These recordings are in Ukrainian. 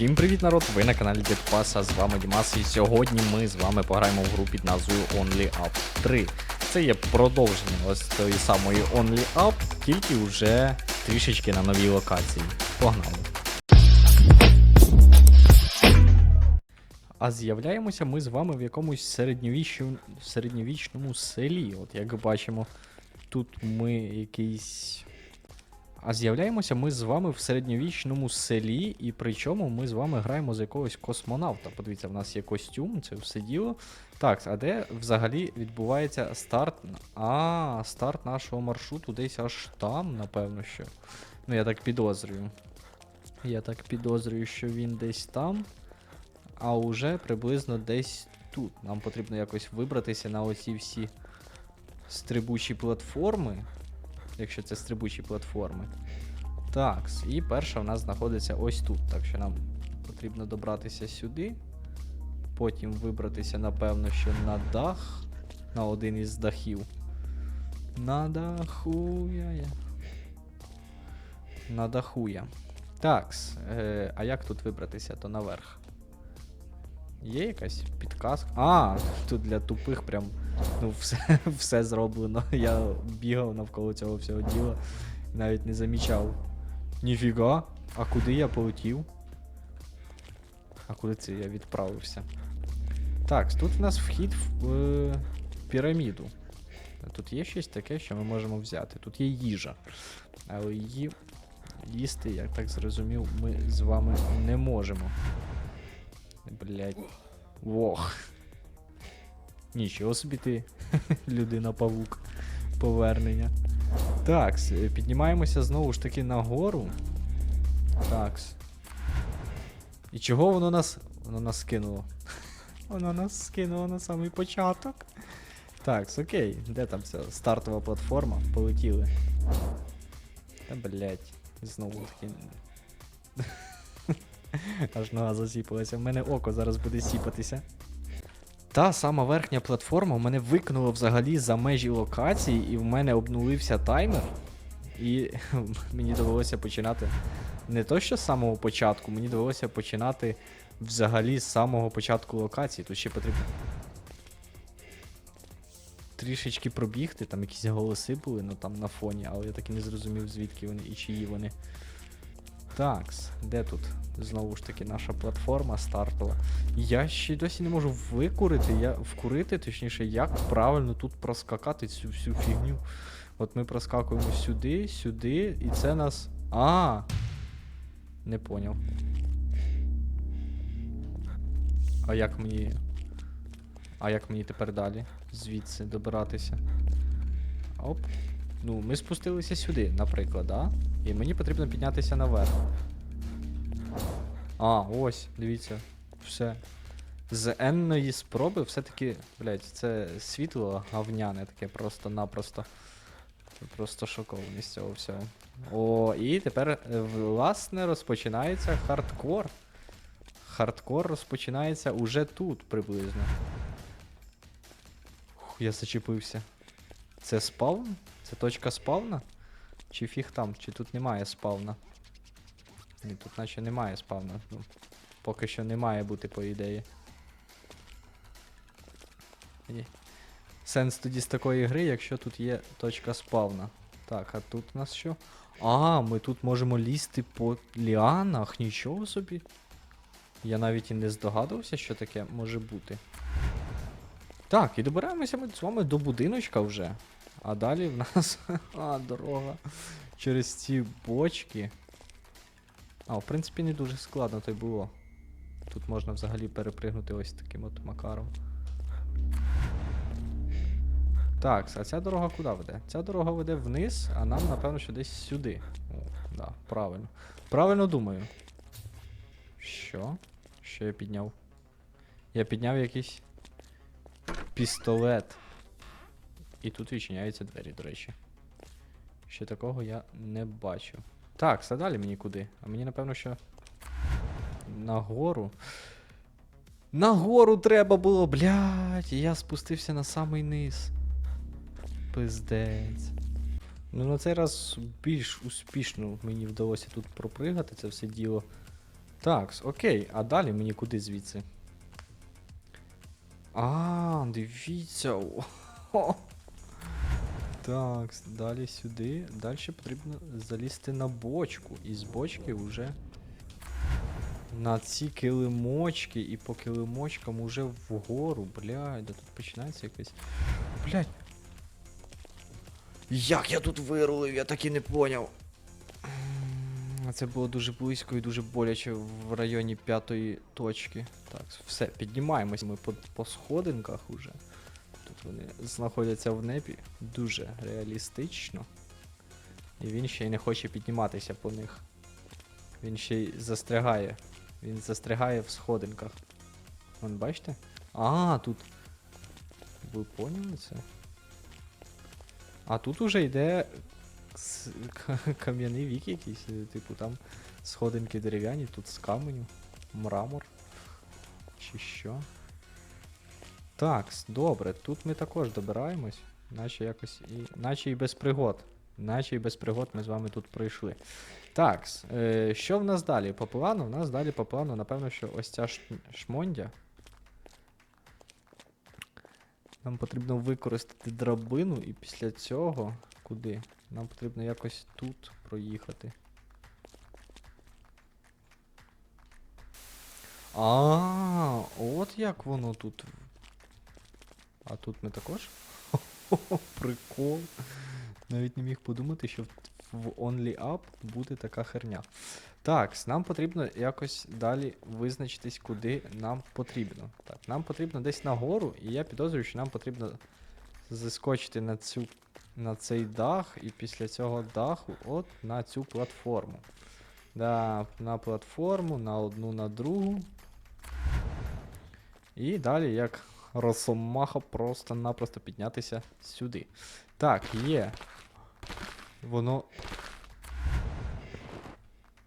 Всім привіт, народ! Ви на каналі Дедпас, з вами Дімас, і сьогодні ми з вами пограємо в гру під назвою Only Up 3. Це є продовження ось тої самої Only Up, тільки вже трішечки на новій локації. Погнали! А з'являємося ми з вами в якомусь середньовічному, середньовічному селі. От як бачимо, тут ми якийсь. А з'являємося ми з вами в середньовічному селі, і причому ми з вами граємо за якогось космонавта. Подивіться, в нас є костюм, це все діло. Так, а де взагалі відбувається старт? А, старт нашого маршруту десь аж там, напевно, що. Ну, я так підозрюю. Я так підозрюю, що він десь там. А уже приблизно десь тут. Нам потрібно якось вибратися на оці всі стрибучі платформи. Якщо це стрибучі платформи. Так, і перша в нас знаходиться ось тут. Так що нам потрібно добратися сюди. Потім вибратися, напевно, що на дах. На один із дахів. На даху я. я. На даху я. Так, е, а як тут вибратися, то наверх? Є якась підказка? А, тут для тупих прям ну, все, все зроблено. Я бігав навколо цього всього діла, навіть не замічав. Ніфіга, а куди я полетів? А куди це я відправився? Так, тут в нас вхід в е, піраміду. Тут є щось таке, що ми можемо взяти. Тут є їжа. Але її їсти, я так зрозумів, ми з вами не можемо. Блять. Вох. Нічого собі ти, людина павук. Повернення. Такс, е, піднімаємося знову ж таки нагору. Такс. І чого воно нас. Воно нас скинуло. Воно нас скинуло на самий початок. Такс, окей. Де там ця стартова платформа? Полетіли. Та блять. Знову таки. Аж нога засіпалася. В мене око зараз буде сіпатися. Та сама верхня платформа мене викинула взагалі за межі локації, і в мене обнулився таймер. І мені довелося починати не то, що з самого початку, мені довелося починати взагалі з самого початку локації. Тут ще потрібно трішечки пробігти, там якісь голоси були, ну там на фоні, але я так і не зрозумів, звідки вони і чиї вони. Такс, де тут? Знову ж таки, наша платформа стартова. Я ще досі не можу викурити, я вкурити, точніше, як правильно тут проскакати цю всю фігню. От ми проскакуємо сюди, сюди, і це нас. А! Не поняв. А як мені. А як мені тепер далі? Звідси добиратися? Оп. Ну, ми спустилися сюди, наприклад, да? І мені потрібно піднятися наверх. А, ось, дивіться. Все. З енної спроби все-таки, блядь, це світло гавняне таке просто-напросто. Просто шокований з цього всього. О, і тепер, е, власне, розпочинається хардкор. Хардкор розпочинається уже тут приблизно. Ух, я зачепився. Це спавн? Це точка спавна? Чи фіг там, чи тут немає спавна? Ні, тут наче немає спавна. Ну, поки що не має бути, по ідеї. Ні. Сенс тоді з такої гри, якщо тут є точка спавна. Так, а тут у нас що? А, ми тут можемо лізти по ліанах, нічого собі. Я навіть і не здогадувався, що таке може бути. Так, і добираємося ми з вами до будиночка вже. А далі в нас. а, дорога. Через ці бочки. А, в принципі, не дуже складно то й було. Тут можна взагалі перепригнути ось таким от макаром. Так, а ця дорога куди веде? Ця дорога веде вниз, а нам, напевно, що десь сюди. О, да, правильно. Правильно думаю. Що? Що я підняв? Я підняв якийсь пістолет. І тут відчиняються двері, до речі. Ще такого я не бачу. Так, а далі мені куди? А мені, напевно, що. Нагору. Нагору треба було, блядь, я спустився на самий низ. Пиздець. Ну на цей раз більш успішно мені вдалося тут пропригати це все діло. Так, окей, а далі мені куди звідси? А, дивіться. Так, далі сюди. Далі потрібно залізти на бочку. І з бочки вже на ці килимочки. І по килимочкам уже вгору. Блядь, да тут починається якась. Блядь. Як я тут вирулив, я так і не поняв. Це було дуже близько і дуже боляче в районі п'ятої точки. Так, все, піднімаємось ми по, по сходинках уже. Вони знаходяться в небі дуже реалістично. І він ще й не хоче підніматися по них. Він ще й застрягає. Він застрягає в сходинках. Вон, бачите? А, тут. Ви поняли це? А тут уже йде кам'яний вік якийсь, типу там сходинки дерев'яні, тут з каменю, мрамор. Чи що? Так, добре, тут ми також добираємось, наче якось і. Наче і без пригод. Наче і без пригод ми з вами тут пройшли. Так, е, що в нас далі? По плану? В нас далі по плану, напевно, що ось ця шмондя. Нам потрібно використати драбину і після цього. Куди? Нам потрібно якось тут проїхати. А, от як воно тут. А тут ми також? Прикол. Навіть не міг подумати, що в Only Up буде така херня. Так, нам потрібно якось далі визначитись, куди нам потрібно. Так, нам потрібно десь нагору, і я підозрюю, що нам потрібно заскочити на цю на цей дах, і після цього даху от на цю платформу. Да, на платформу, на одну, на другу. І далі, як росомаха, просто-напросто піднятися сюди. Так, є. Воно.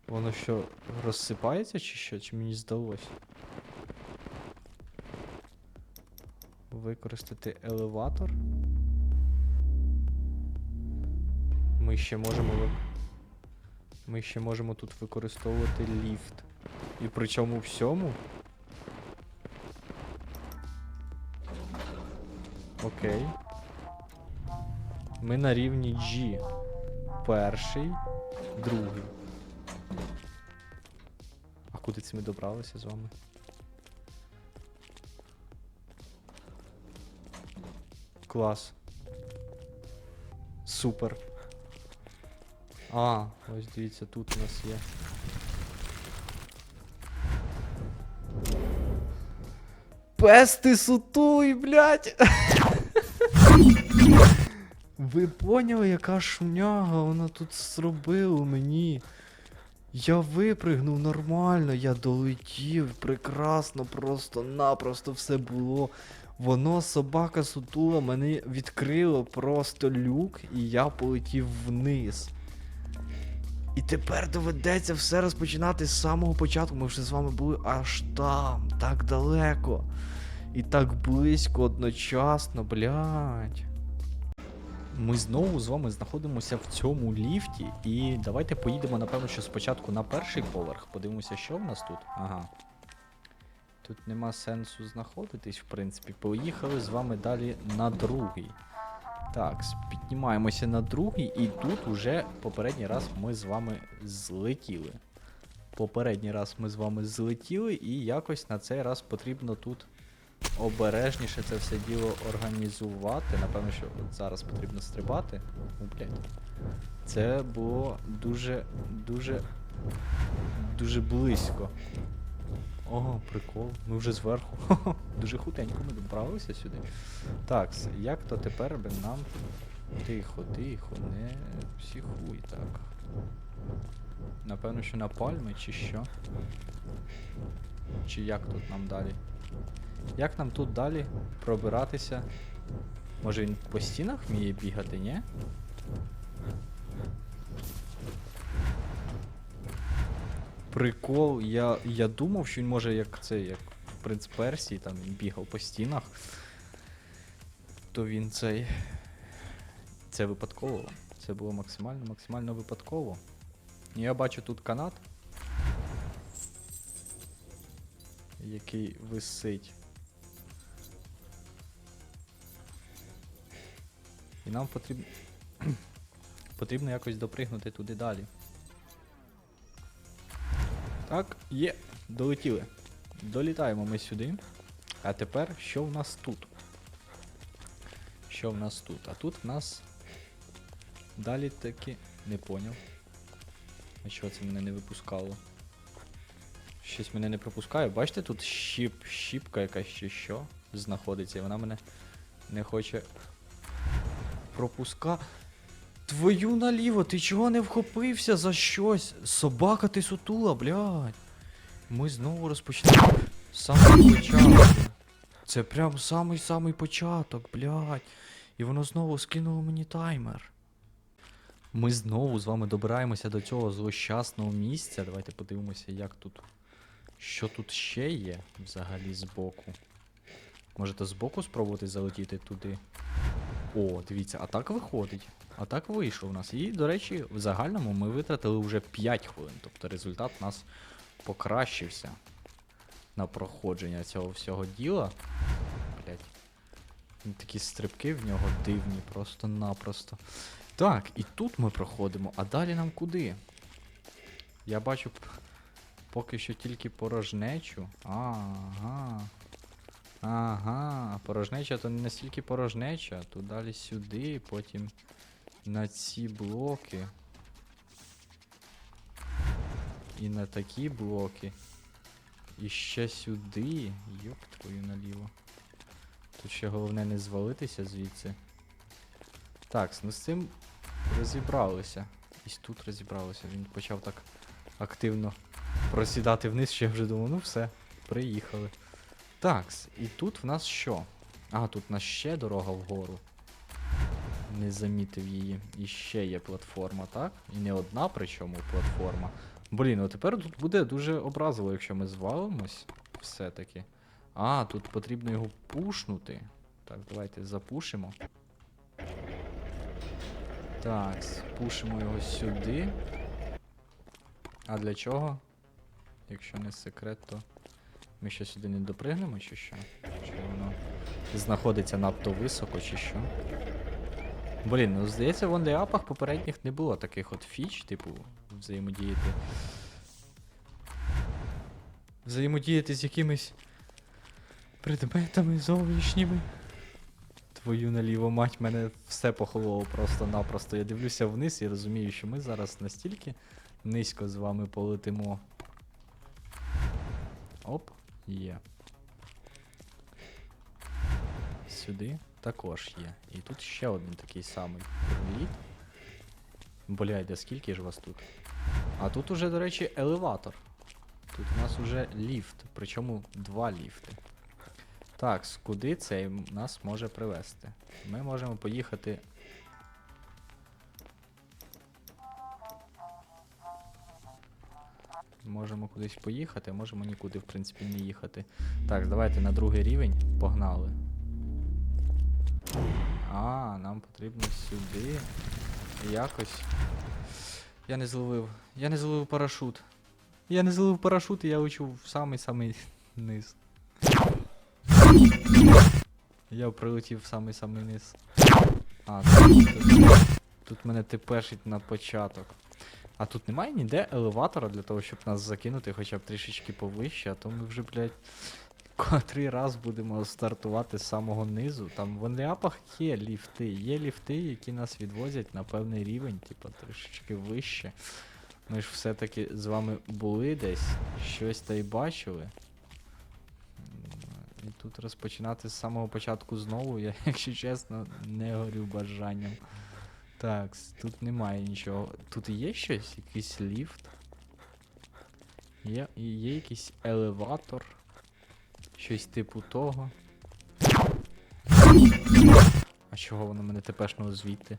Воно що, розсипається чи що? Чи мені здалося? Використати елеватор. Ми ще можемо. Ми ще можемо тут використовувати ліфт. І при цьому всьому. Окей. Ми на рівні G. Перший, другий. А куди це ми добралися з вами? Клас. Супер. А, ось дивіться, тут у нас є. Пес ти сутулий, блядь! Ви поняли, яка шумняга вона тут зробила мені? Я випригнув нормально, я долетів, прекрасно, просто-напросто все було. Воно, собака сутула, мене відкрило просто люк, і я полетів вниз. І тепер доведеться все розпочинати з самого початку. Ми вже з вами були аж там, так далеко. І так близько одночасно, блядь. Ми знову з вами знаходимося в цьому ліфті, і давайте поїдемо, напевно, що спочатку на перший поверх. Подивимося, що в нас тут. Ага. Тут нема сенсу знаходитись, в принципі. Поїхали з вами далі на другий. Так, піднімаємося на другий, і тут уже попередній раз ми з вами злетіли. Попередній раз ми з вами злетіли, і якось на цей раз потрібно тут обережніше це все діло організувати. Напевно, що от зараз потрібно стрибати. О, блядь. Це було дуже, дуже, дуже близько. Ого, прикол. Ми вже зверху. Хо-хо. Дуже хутенько ми добралися сюди. Так, як то тепер би нам. Тихо, тихо, не психуй так. Напевно, що на пальми чи що? Чи як тут нам далі? Як нам тут далі пробиратися? Може він по стінах вміє бігати, ні? Прикол, я, я думав, що він може як це, як принц Персії, там він бігав по стінах. То він цей. Це випадково. Це було максимально, максимально випадково. Я бачу тут канат. який висить. Нам потрібно. потрібно якось допригнути туди далі. Так, є, долетіли. Долітаємо ми сюди. А тепер що в нас тут? Що в нас тут? А тут в нас далі таки не поняв. А що це мене не випускало? Щось мене не пропускає. Бачите, тут щіп, щіпка якась чи що знаходиться, і вона мене не хоче пропуска. Твою наліво, ти чого не вхопився за щось? Собака ти сутула, блядь. Ми знову розпочнемо з самого початку. Це прям самий-самий початок, блядь. І воно знову скинуло мені таймер. Ми знову з вами добираємося до цього злощасного місця. Давайте подивимося, як тут. Що тут ще є взагалі збоку. Можете збоку спробувати залетіти туди. О, дивіться, а так виходить. А так вийшло в нас. І, до речі, в загальному ми витратили вже 5 хвилин. Тобто результат у нас покращився на проходження цього всього діла. Блять. Такі стрибки в нього дивні, просто-напросто. Так, і тут ми проходимо, а далі нам куди? Я бачу поки що тільки порожнечу. Ага. Ага, порожнеча то не настільки порожнеча, тут далі сюди, потім на ці блоки. І на такі блоки. І ще сюди. Йоп твою наліво. Тут ще головне не звалитися звідси. Так, ну з цим розібралися. І тут розібралися. Він почав так активно просідати вниз, що я вже думав, ну все, приїхали. Так, і тут в нас що? А, тут в нас ще дорога вгору. Не замітив її. І ще є платформа, так? І не одна, причому платформа. Блін, ну тепер тут буде дуже образливо, якщо ми звалимось все-таки. А, тут потрібно його пушнути. Так, давайте запушимо. Так, пушимо його сюди. А для чого? Якщо не секрет, то ми ще сюди не допригнемо, чи що? Чи воно знаходиться надто високо, чи що? Блін, ну здається, в онліапах попередніх не було таких от фіч, типу, взаємодіяти. Взаємодіяти з якимись предметами зовнішніми. Твою наліво мать, мене все похололо просто-напросто. Я дивлюся вниз і розумію, що ми зараз настільки низько з вами полетимо. Оп, є. Сюди також є. І тут ще один такий самий проліт. Бля, де скільки ж вас тут? А тут уже, до речі, елеватор. Тут у нас уже ліфт, причому два ліфти. Так, куди цей нас може привести? Ми можемо поїхати. Можемо кудись поїхати, а можемо нікуди, в принципі, не їхати. Так, давайте на другий рівень. Погнали. А, нам потрібно сюди. Якось. Я не зловив. Я не зловив парашут. Я не зловив парашут, і я лечу в самий-самий низ. Я прилетів в самий-самий низ. А, тут, тут мене тепешить на початок. А тут немає ніде елеватора для того, щоб нас закинути хоча б трішечки повище, а то ми вже, блядь, котрий раз будемо стартувати з самого низу. Там в онліапах є ліфти, є ліфти, які нас відвозять на певний рівень, типу, трішечки вище. Ми ж все-таки з вами були десь, щось та й бачили. І тут розпочинати з самого початку знову, я, якщо чесно, не горю бажанням. Так, тут немає нічого. Тут є щось? Якийсь ліфт? Є, є якийсь елеватор. Щось типу того. А чого воно мене тепешного звідти?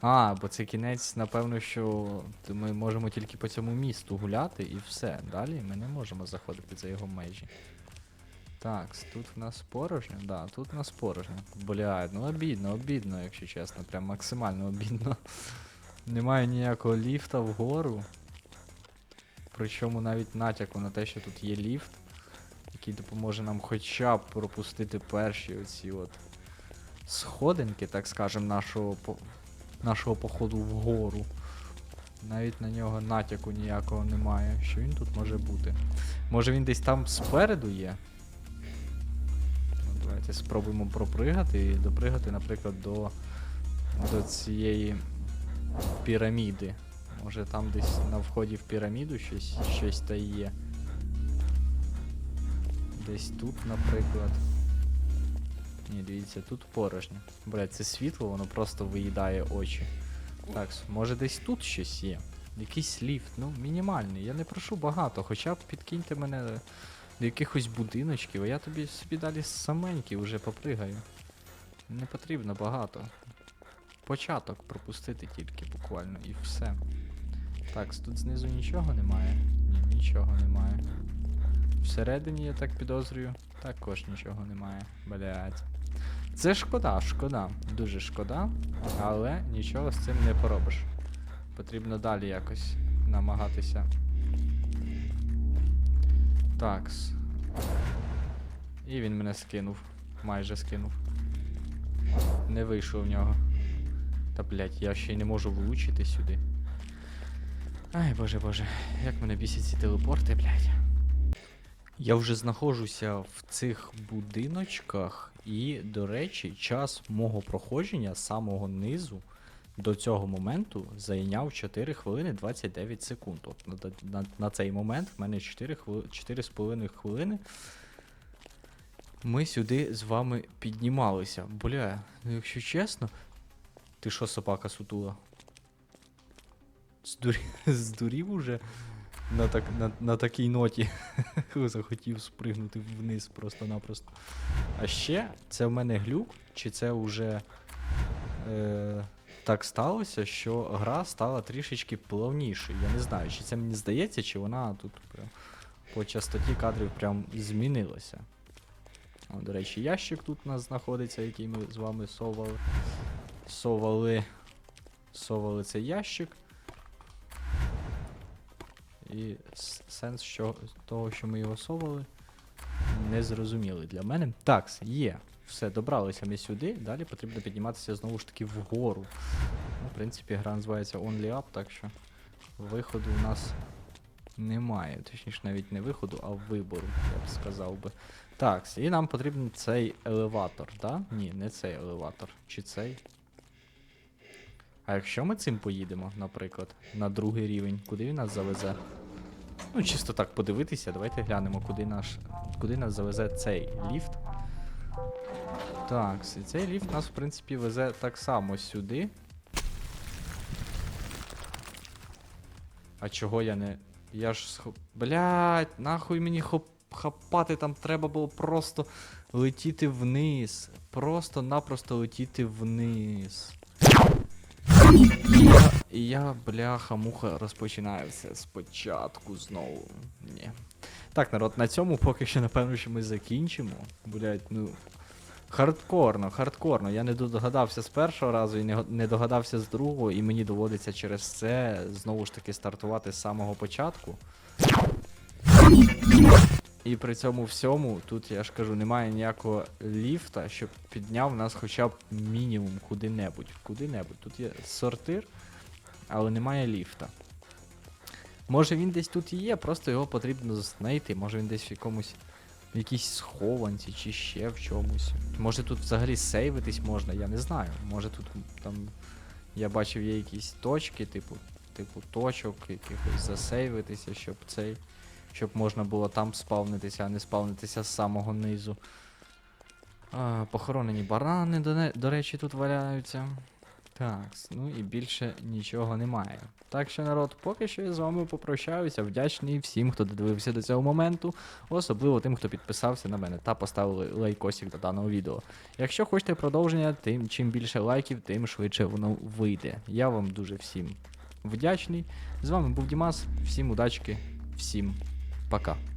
А, бо це кінець, напевно, що ми можемо тільки по цьому місту гуляти і все. Далі ми не можемо заходити за його межі. Так, тут в нас порожньо? Да, тут в нас порожньо. Бля, ну обідно, обідно, якщо чесно, прям максимально обідно. Немає ніякого ліфта вгору. Причому навіть натяку на те, що тут є ліфт, який допоможе нам хоча б пропустити перші оці от сходинки, так скажем, нашого, нашого походу вгору. Навіть на нього натяку ніякого немає. Що він тут може бути? Може він десь там спереду є? Давайте спробуємо пропригати і допригати, наприклад, до, до цієї піраміди. Може там десь на вході в піраміду щось, щось та є. Десь тут, наприклад. Ні, дивіться, тут порожньо. Блять, це світло, воно просто виїдає очі. Так, може десь тут щось є. Якийсь ліфт, ну, мінімальний. Я не прошу багато, хоча б підкиньте мене до якихось будиночків, а я тобі собі далі саменький вже попригаю. Не потрібно багато. Початок пропустити тільки буквально і все. Так, тут знизу нічого немає. Ні, нічого немає. Всередині, я так підозрюю, також нічого немає. Блять. Це шкода, шкода. Дуже шкода, але нічого з цим не поробиш. Потрібно далі якось намагатися. Такс. І він мене скинув. Майже скинув. Не вийшов в нього. Та блять, я ще й не можу влучити сюди. Ай, боже боже, як мене бісять ці телепорти, блять. Я вже знаходжуся в цих будиночках, і, до речі, час мого проходження з самого низу до цього моменту зайняв 4 хвилини 29 секунд. От на, на, на цей момент в мене 4 хвили, 4,5 хвилини. Ми сюди з вами піднімалися. Бля, ну якщо чесно. Ти що, собака сутула? Здурів, здурів уже на, так, на, на такій ноті. Захотів спригнути вниз просто-напросто. А ще це в мене глюк, чи це вже е, так сталося, що гра стала трішечки плавнішою. Я не знаю, чи це мені здається, чи вона тут прям по частоті кадрів прям змінилася. О, до речі, ящик тут у нас знаходиться, який ми з вами совали. Совали. Совали цей ящик. І сенс що, того, що ми його совали, не зрозумілий для мене. Так, є. Все, добралися ми сюди. Далі потрібно підніматися знову ж таки вгору. Ну, в принципі, гра називається Only Up, так що виходу у нас немає. Точніше, навіть не виходу, а вибору, я б сказав би. Так, і нам потрібен цей елеватор, да? Ні, не цей елеватор. Чи цей? А якщо ми цим поїдемо, наприклад, на другий рівень, куди він нас завезе? Ну, чисто так подивитися, давайте глянемо, куди наш. Куди нас завезе цей ліфт. Так, цей ліфт нас, в принципі, везе так само сюди. А чого я не. Я ж схоп. Блять, нахуй мені хоп... хапати, там треба було просто летіти вниз. Просто-напросто летіти вниз. Я, я бляха-муха розпочинаю все спочатку знову. Ні. Так, народ, на цьому поки що, напевно, що ми закінчимо. Блять, ну. Хардкорно, хардкорно. Я не догадався з першого разу і не, догадався з другого, і мені доводиться через це знову ж таки стартувати з самого початку. І при цьому всьому, тут я ж кажу, немає ніякого ліфта, щоб підняв нас хоча б мінімум куди-небудь. Куди-небудь. Тут є сортир, але немає ліфта. Може він десь тут і є, просто його потрібно знайти. Може він десь в якомусь в якійсь схованці чи ще в чомусь. Може тут взагалі сейвитись можна, я не знаю. Може тут там. Я бачив є якісь точки, типу, типу точок, якихось засейвитися, щоб цей. Щоб можна було там спавнитися, а не спавнитися з самого низу. А, похоронені барани, до, до речі, тут валяються. Так, ну і більше нічого немає. Так що, народ, поки що я з вами попрощаюся. Вдячний всім, хто додивився до цього моменту, особливо тим, хто підписався на мене та поставили лайкосик до даного відео. Якщо хочете продовження, тим чим більше лайків, тим швидше воно вийде. Я вам дуже всім вдячний. З вами був Дімас, всім удачки, всім пока.